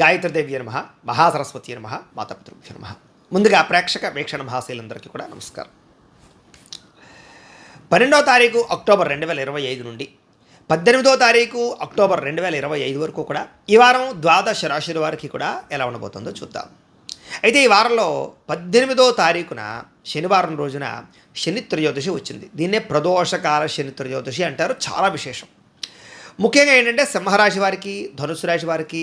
గాయత్రీదేవి నమ మహాసరస్వతి నమ మాతాపితృభ్య నమ. ముందుగా ప్రేక్షక వీక్షణ మహాశైలందరికీ కూడా నమస్కారం. పన్నెండవ తారీఖు అక్టోబర్ రెండు వేల ఇరవై ఐదు నుండి పద్దెనిమిదో తారీఖు అక్టోబర్ రెండు వేల ఇరవై ఐదు వరకు కూడా ఈ వారం ద్వాదశ రాశుల వారికి కూడా ఎలా ఉండబోతుందో చూద్దాం. అయితే ఈ వారంలో పద్దెనిమిదో తారీఖున శనివారం రోజున శని త్రయోదశి వచ్చింది. దీన్నే ప్రదోషకాల శని త్రయోదశి అంటారు చాలా విశేషం. ముఖ్యంగా ఏంటంటే సింహరాశి వారికి ధనుసు రాశి వారికి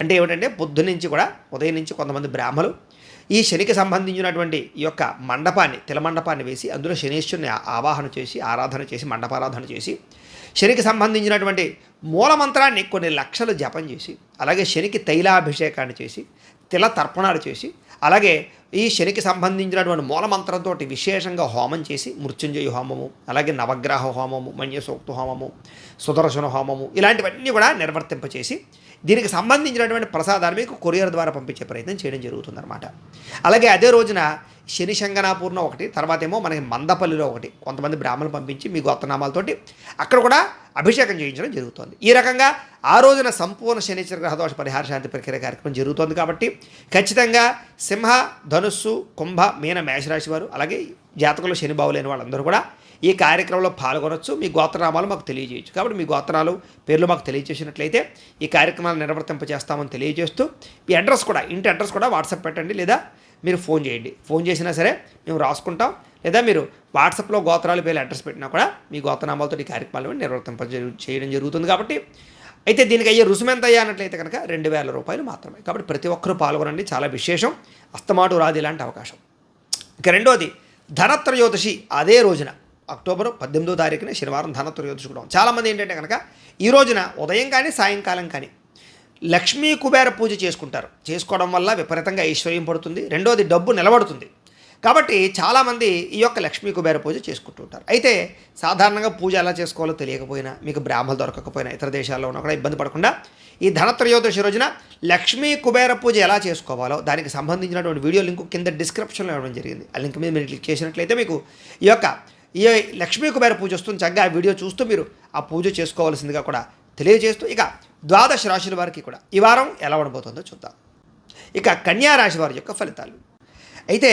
అంటే ఏమిటంటే పొద్దు నుంచి కూడా ఉదయం నుంచి కొంతమంది బ్రాహ్మలు ఈ శనికి సంబంధించినటువంటి ఈ యొక్క మండపాన్ని తిల మండపాన్ని వేసి అందులో శనీశ్వరుని ఆవాహన చేసి ఆరాధన చేసి మండపారాధన చేసి శనికి సంబంధించినటువంటి మూలమంత్రాన్ని కొన్ని లక్షలు జపం చేసి అలాగే శనికి తైలాభిషేకాన్ని చేసి తిల తర్పణాలు చేసి అలాగే ఈ శనికి సంబంధించినటువంటి మూలమంత్రంతో విశేషంగా హోమం చేసి మృత్యుంజయ హోమము అలాగే నవగ్రహ హోమము మన్యసూక్త హోమము సుదర్శన హోమము ఇలాంటివన్నీ కూడా నిర్వర్తింపచేసి దీనికి సంబంధించినటువంటి ప్రసాదాన్ని మీకు కొరియర్ ద్వారా పంపించే ప్రయత్నం చేయడం జరుగుతుందన్నమాట. అలాగే అదే రోజున శని శంగనాపూర్ణ ఒకటి తర్వాత ఏమో మనకి మందపల్లిలో ఒకటి. కొంతమంది బ్రాహ్మణులు పంపించి మీ గొత్తనామాలతోటి అక్కడ కూడా అభిషేకం చేయించడం జరుగుతుంది. ఈ రకంగా ఆ రోజున సంపూర్ణ శనిచర గ్రహదోష పరిహార శాంతి ప్రక్రియ కార్యక్రమం జరుగుతోంది కాబట్టి ఖచ్చితంగా సింహ ధనుస్సు కుంభ మీన మేషరాశి వారు అలాగే జాతకంలో శని బావులేని వాళ్ళందరూ కూడా ఈ కార్యక్రమంలో పాల్గొనొచ్చు. మీ గోత్రనామాలు మాకు తెలియజేయచ్చు. కాబట్టి మీ గోత్రాలు పేర్లు మాకు తెలియజేసినట్లయితే ఈ కార్యక్రమాలు నిర్వర్తింపజేస్తామని తెలియజేస్తూ ఈ అడ్రస్ కూడా ఇంటి అడ్రస్ కూడా వాట్సాప్ పెట్టండి లేదా మీరు ఫోన్ చేయండి. ఫోన్ చేసినా సరే మేము రాసుకుంటాం. లేదా మీరు వాట్సాప్లో గోత్రాలు పేర్లు అడ్రస్ పెట్టినా కూడా మీ గోత్రనామాలతో ఈ కార్యక్రమాలు నిర్వర్తింప చేయడం జరుగుతుంది కాబట్టి అయితే దీనికి అయ్యే రుసుము ఎంత అయ్యానట్లయితే కనుక రెండు వేల రూపాయలు మాత్రమే. కాబట్టి ప్రతి ఒక్కరూ పాల్గొనండి. చాలా విశేషం. అస్తమాటు రాదు ఇలాంటి అవకాశం. ఇక రెండోది ధనత్రయోదశి అదే రోజున. అక్టోబర్ పద్దెనిమిదో తారీఖున శనివారం ధనత్రయోదశి కూడా చాలామంది ఏంటంటే కనుక ఈ రోజున ఉదయం కానీ సాయంకాలం కానీ లక్ష్మీ కుబేర పూజ చేసుకుంటారు. చేసుకోవడం వల్ల విపరీతంగా ఐశ్వర్యం పడుతుంది. రెండోది డబ్బు నిలబడుతుంది. కాబట్టి చాలామంది ఈ యొక్క లక్ష్మీ కుబేర పూజ చేసుకుంటూ ఉంటారు. అయితే సాధారణంగా పూజ ఎలా చేసుకోవాలో తెలియకపోయినా మీకు బ్రాహ్మలు దొరకకపోయినా ఇతర దేశాల్లో ఉన్నా కూడా ఇబ్బంది పడకుండా ఈ ధనత్రయోదశి రోజున లక్ష్మీ కుబేర పూజ ఎలా చేసుకోవాలో దానికి సంబంధించినటువంటి వీడియో లింక్ కింద డిస్క్రిప్షన్లో ఇవ్వడం జరిగింది. ఆ లింక్ మీద మీరు క్లిక్ చేసినట్లయితే మీకు ఈ యొక్క ఈ లక్ష్మీ కుబేర పూజ వస్తుంది. చక్కగా ఆ వీడియో చూస్తూ మీరు ఆ పూజ చేసుకోవాల్సిందిగా కూడా తెలియజేస్తూ ఇక ద్వాదశ రాశుల వారికి కూడా ఈ వారం ఎలా ఉండబోతుందో చూద్దాం. ఇక కన్యా రాశి వారి యొక్క ఫలితాలు. అయితే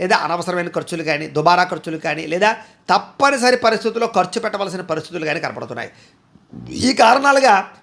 లేదా అనవసరమైన ఖర్చులు కానీ దుబారా ఖర్చులు కానీ లేదా తప్పనిసరి పరిస్థితుల్లో ఖర్చు పెట్టవలసిన పరిస్థితులు కానీ కనపడుతున్నాయి. ఈ కారణాలుగా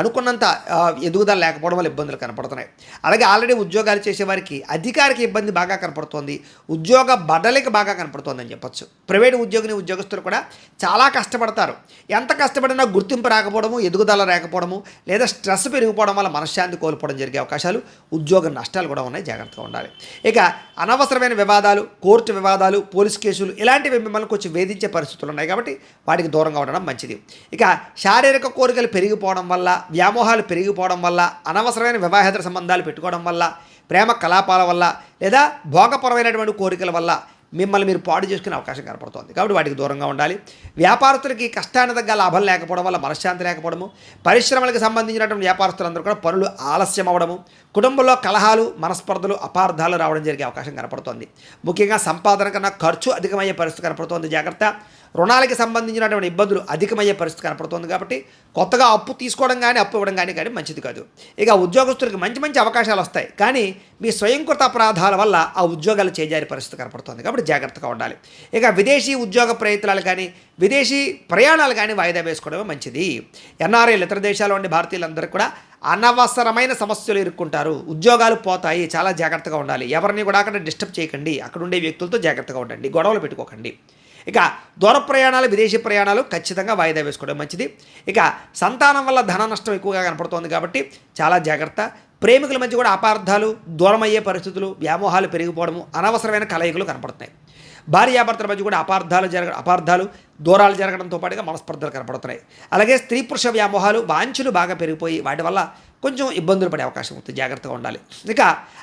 అనుకున్నంత ఎదుగుదల లేకపోవడం వల్ల ఇబ్బందులు కనపడుతున్నాయి. అలాగే ఆల్రెడీ ఉద్యోగాలు చేసేవారికి అధికారిక ఇబ్బంది బాగా కనపడుతోంది. ఉద్యోగ బడలికి బాగా కనపడుతోందని చెప్పొచ్చు. ప్రైవేట్ ఉద్యోగిని ఉద్యోగస్తులు కూడా చాలా కష్టపడతారు. ఎంత కష్టపడినా గుర్తింపు రాకపోవడము ఎదుగుదల రాకపోవడము లేదా స్ట్రెస్ పెరిగిపోవడం వల్ల మనశ్శాంతి కోల్పోవడం జరిగే అవకాశాలు ఉద్యోగ నష్టాలు కూడా ఉన్నాయి. జాగ్రత్తగా ఉండాలి. ఇక అనవసరమైన వివాదాలు కోర్టు వివాదాలు పోలీస్ కేసులు ఇలాంటివి మిమ్మల్ని కొంచెం వేధించే పరిస్థితులు ఉన్నాయి కాబట్టి వాటికి దూరంగా ఉండడం మంచిది. ఇక శారీరక కోరికలు పెరిగిపోవడం వల్ల వ్యామోహాలు పెరిగిపోవడం వల్ల అనవసరమైన వివాహేతర సంబంధాలు పెట్టుకోవడం వల్ల ప్రేమ కలాపాల వల్ల లేదా భోగపరమైనటువంటి కోరికల వల్ల మిమ్మల్ని మీరు పాడు చేసుకునే అవకాశం కనపడుతోంది. కాబట్టి వాటికి దూరంగా ఉండాలి. వ్యాపారస్తులకి కష్టాన్ని తగ్గ లాభం లేకపోవడం వల్ల మనశ్శాంతి లేకపోవడము పరిశ్రమలకు సంబంధించినటువంటి వ్యాపారస్తులందరూ కూడా పనులు ఆలస్యం అవ్వడము కుటుంబంలో కలహాలు మనస్పర్ధలు అపార్థాలు రావడం జరిగే అవకాశం కనపడుతోంది. ముఖ్యంగా సంపాదన కన్నా ఖర్చు అధికమయ్యే పరిస్థితి కనపడుతోంది. జాగ్రత్త. రుణాలకి సంబంధించినటువంటి ఇబ్బందులు అధికమయ్యే పరిస్థితి కనపడుతోంది కాబట్టి కొత్తగా అప్పు తీసుకోవడం కానీ అప్పు ఇవ్వడం కానీ కానీ మంచిది కాదు. ఇక ఉద్యోగస్తులకు మంచి మంచి అవకాశాలు వస్తాయి. కానీ మీ స్వయంకృత అపరాధాల వల్ల ఆ ఉద్యోగాలు చేజారి పరిస్థితి కనపడుతోంది కాబట్టి జాగ్రత్తగా ఉండాలి. ఇక విదేశీ ఉద్యోగ ప్రయత్నాలు కానీ విదేశీ ప్రయాణాలు కానీ వాయిదా వేసుకోవడమే మంచిది. ఎన్ఆర్ఐలు ఇతర దేశాల్లో ఉండే భారతీయులందరూ కూడా అనవసరమైన సమస్యలు ఇరుక్కుంటారు ఉద్యోగాలు పోతాయి. చాలా జాగ్రత్తగా ఉండాలి. ఎవరిని కూడా అక్కడ డిస్టర్బ్ చేయకండి. అక్కడ ఉండే వ్యక్తులతో జాగ్రత్తగా ఉండండి. గొడవలు పెట్టుకోకండి. ఇక దూర ప్రయాణాలు విదేశీ ప్రయాణాలు ఖచ్చితంగా వాయిదా వేసుకోవడం మంచిది. ఇక సంతానం వల్ల ధన నష్టం ఎక్కువగా కనపడుతోంది కాబట్టి చాలా జాగ్రత్త. ప్రేమికుల మధ్య కూడా అపార్థాలు దూరమయ్యే పరిస్థితులు వ్యామోహాలు పెరిగిపోవడము అనవసరమైన కలయికలు కనపడుతున్నాయి. భార్యాభర్తల మధ్య కూడా అపార్థాలు జరగ అపార్థాలు దూరాలు జరగడంతో పాటుగా మనస్పర్ధలు కనపడుతున్నాయి. అలాగే స్త్రీ పురుష వ్యామోహాలు వాంఛలు బాగా పెరిగిపోయి వాటి వల్ల కొంచెం ఇబ్బందులు పడే అవకాశం ఉంటుంది. జాగ్రత్తగా ఉండాలి. ఇక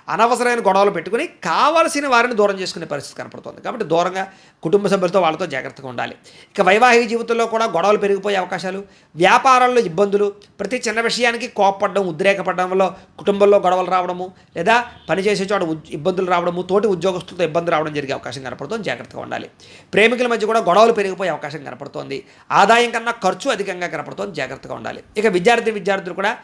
అనవసరమైన గొడవలు పెట్టుకుని కావాల్సిన వారిని దూరం చేసుకునే పరిస్థితి కనపడుతుంది. కాబట్టి దూరంగా కుటుంబ సభ్యులతో వాళ్ళతో జాగ్రత్తగా ఉండాలి. ఇక వైవాహిక జీవితంలో కూడా గొడవలు పెరిగిపోయే అవకాశాలు వ్యాపారాల్లో ఇబ్బందులు ప్రతి చిన్న విషయానికి కోపపడడం ఉద్రేకపడడం వల్ల కుటుంబంలో గొడవలు రావడము లేదా పనిచేసే చోట ఇబ్బందులు రావడము తోటి ఉద్యోగస్తులతో ఇబ్బంది రావడం జరిగే అవకాశం కనపడుతుంది. జాగ్రత్తగా ఉండాలి. ప్రేమికుల మధ్య కూడా గొడవలు పెరిగిపోయే అవకాశం కనపడుతోంది. ఆదాయం కన్నా ఖర్చు అధికంగా కనపడుతోంది. జాగ్రత్తగా ఉండాలి. ఇక విద్యార్థి విద్యార్థులు కూడా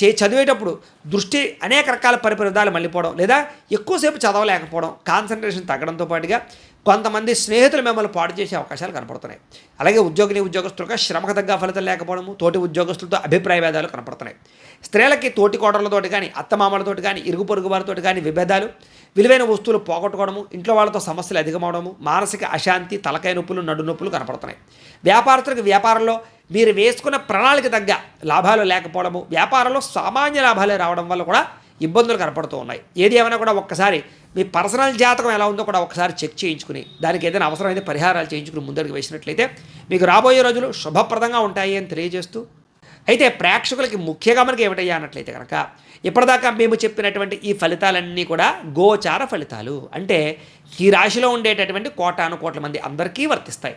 చే చదివేటప్పుడు దృష్టి అనేక రకాల పరిపరిధాలు మళ్ళీపోవడం లేదా ఎక్కువసేపు చదవలేకపోవడం కాన్సన్ట్రేషన్ తగ్గడంతో పాటుగా కొంతమంది స్నేహితులు మిమ్మల్ని పాడు చేసే అవకాశాలు కనపడుతున్నాయి. అలాగే ఉద్యోగిని ఉద్యోగస్తులుగా శ్రమకు తగ్గ ఫలితం లేకపోవడము తోటి ఉద్యోగస్తులతో అభిప్రాయ భేదాలు కనపడుతున్నాయి. స్త్రీలకి తోటి కోడలతోటి కానీ అత్తమామలతోటి కానీ ఇరుగు పొరుగు వారితోటి కానీ విభేదాలు విలువైన వస్తువులు పోగొట్టుకోవడము ఇంట్లో వాళ్ళతో సమస్యలు అధికమవడము మానసిక అశాంతి తలకాయ నొప్పులు నడు నొప్పులు కనపడుతున్నాయి. వ్యాపారస్తులకు వ్యాపారంలో మీరు వేసుకున్న ప్రణాళిక తగ్గ లాభాలు లేకపోవడము వ్యాపారంలో సామాన్య లాభాలే రావడం వల్ల కూడా ఇబ్బందులు కనపడుతూ ఉన్నాయి. ఏది ఏమైనా కూడా ఒక్కసారి మీ పర్సనల్ జాతకం ఎలా ఉందో కూడా ఒకసారి చెక్ చేయించుకుని దానికి ఏదైనా అవసరమైతే పరిహారాలు చేయించుకుని ముందడుగు వేసినట్లయితే మీకు రాబోయే రోజులు శుభప్రదంగా ఉంటాయి అని తెలియజేస్తూ అయితే ప్రేక్షకులకి ముఖ్యంగా మనకి ఏమిటయ్యా అన్నట్లయితే కనుక ఇప్పటిదాకా మేము చెప్పినటువంటి ఈ ఫలితాలన్నీ కూడా గోచార ఫలితాలు. అంటే ఈ రాశిలో ఉండేటటువంటి కోటాను కోట్ల మంది అందరికీ వర్తిస్తాయి.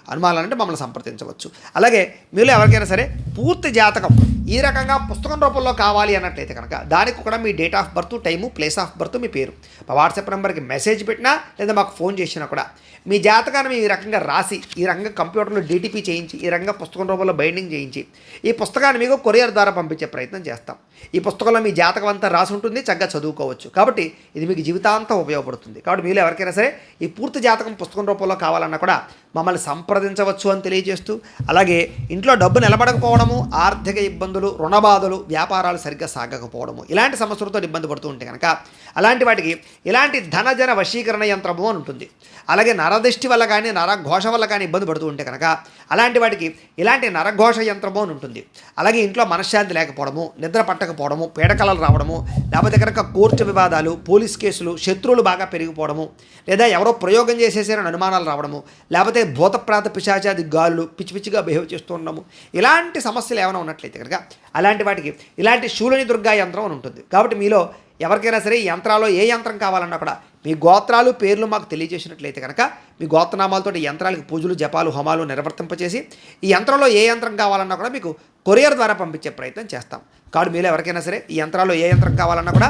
అనుమానాలంటే మమ్మల్ని సంప్రదించవచ్చు. అలాగే మీలో ఎవరికైనా సరే పూర్తి జాతకం ఈ రకంగా పుస్తకం రూపంలో కావాలి అన్నట్లయితే కనుక దానికి కూడా మీ date of birth time place of birth మీ పేరు. మా వాట్సాప్ నెంబర్కి మెసేజ్ పెట్టినా లేదా మాకు ఫోన్ చేసినా కూడా మీ జాతకాన్ని ఈ రకంగా రాసి ఈ రకంగా కంప్యూటర్లో డీటీపీ చేయించి ఈ రకంగా పుస్తకం రూపంలో బైండింగ్ చేయించి ఈ పుస్తకాన్ని మీకు కొరియర్ ద్వారా పంపించే ప్రయత్నం చేస్తాం. ఈ పుస్తకంలో మీ జాతకం అంతా రాసి ఉంటుంది చక్కగా చదువుకోవచ్చు. కాబట్టి ఇది మీకు జీవితాంతం ఉపయోగపడుతుంది. కాబట్టి మీరు ఎవరికైనా సరే ఈ పూర్తి జాతకం పుస్తకం రూపంలో కావాలన్నా కూడా మమ్మల్ని సంప్రదించవచ్చు అని తెలియజేస్తూ అలాగే ఇంట్లో డబ్బు నిలబడకపోవడము ఆర్థిక ఇబ్బందులు రుణబాధలు వ్యాపారాలు సరిగ్గా సాగకపోవడము ఇలాంటి సమస్యలతో ఇబ్బంది పడుతూ ఉంటే కనుక అలాంటి వాటికి ఇలాంటి ధనజన వశీకరణ యంత్రము అని ఉంటుంది. అలాగే నర నరదృష్టి వల్ల కానీ నరఘోష వల్ల కానీ ఇబ్బంది పడుతూ ఉంటే కనుక అలాంటి వాటికి ఇలాంటి నరఘోష యంత్రము అని ఉంటుంది. అలాగే ఇంట్లో మనశ్శాంతి లేకపోవడము నిద్ర పట్టకపోవడము పీడకలలు రావడము లేకపోతే కనుక కోర్టు వివాదాలు పోలీస్ కేసులు శత్రువులు బాగా పెరిగిపోవడము లేదా ఎవరో ప్రయోగం చేసేసారని అనుమానాలు రావడము లేకపోతే భూతప్రాత పిశాచాది గాలులు పిచ్చి పిచ్చిగా బిహేవ్ చేస్తూ ఉండము ఇలాంటి సమస్యలు ఏమైనా ఉన్నట్లయితే కనుక అలాంటి వాటికి ఇలాంటి శూలని దుర్గా యంత్రం అని ఉంటుంది. కాబట్టి మీలో ఎవరికైనా సరే ఈ యంత్రాల్లో ఏ యంత్రం కావాలన్నా కూడా మీ గోత్రాలు పేర్లు మాకు తెలియజేసినట్లయితే కనుక మీ గోత్రనామాలతో ఈ యంత్రాలకు పూజలు జపాలు హోమాలు నిర్వర్తింపచేసి ఈ యంత్రంలో ఏ యంత్రం కావాలన్నా కూడా మీకు కొరియర్ ద్వారా పంపించే ప్రయత్నం చేస్తాం. కాబట్టి మీరు ఎవరికైనా సరే ఈ యంత్రాల్లో ఏ యంత్రం కావాలన్నా కూడా